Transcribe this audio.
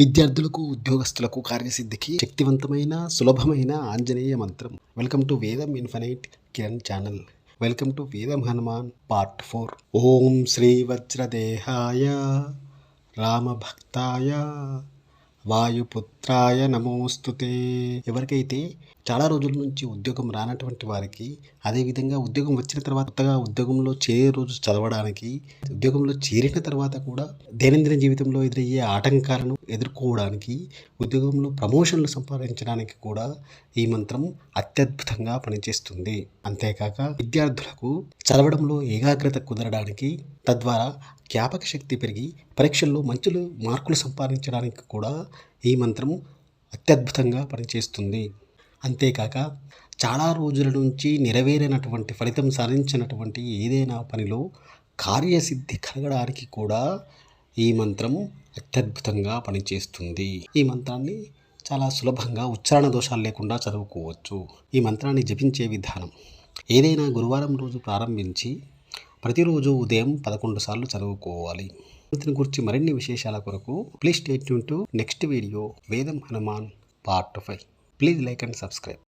విద్యార్థులకు ఉద్యోగస్తులకు కార్యసిద్ధికి శక్తివంతమైన సులభమైన ఆంజనేయ మంత్రం. Welcome to Vedam infinite Kiran channel welcome to Vedam Hanuman part four Om Shri వజ్రదేహాయ రామభక్తాయ వాయుపుత్రాయ నమోస్తుతే ఎవరికైతే చాలా రోజుల నుంచి ఉద్యోగం రానటువంటి వారికి అదేవిధంగా ఉద్యోగం వచ్చిన తర్వాత కొత్తగా ఉద్యోగంలో చేరే రోజు చదవడానికి ఉద్యోగంలో చేరిన తర్వాత కూడా దైనందిన జీవితంలో ఎదురయ్యే ఆటంకాలను ఎదుర్కోవడానికి ఉద్యోగంలో ప్రమోషన్లు సంపాదించడానికి కూడా ఈ మంత్రం అత్యద్భుతంగా పనిచేస్తుంది. అంతేకాక విద్యార్థులకు చదవడంలో ఏకాగ్రత కుదరడానికి తద్వారా జ్ఞాపక శక్తి పెరిగి పరీక్షల్లో మంచి మార్కులు సంపాదించడానికి కూడా ఈ మంత్రం అత్యద్భుతంగా పనిచేస్తుంది. అంతేకాక చాలా రోజుల నుంచి నెరవేరినటువంటి ఫలితం సాధించినటువంటి ఏదైనా పనిలో కార్యసిద్ధి కలగడానికి కూడా ఈ మంత్రం అత్యద్భుతంగా పనిచేస్తుంది. ఈ మంత్రాన్ని చాలా సులభంగా ఉచ్చారణ దోషాలు లేకుండా చదువుకోవచ్చు. ఈ మంత్రాన్ని జపించే విధానం. ఏదైనా గురువారం రోజు ప్రారంభించి ప్రతిరోజు ఉదయం పదకొండు సార్లు చదువుకోవాలి. మంత్రం గురించి మరిన్ని విశేషాల కొరకు please state to next video Vedam Hanuman part five. Please like and subscribe.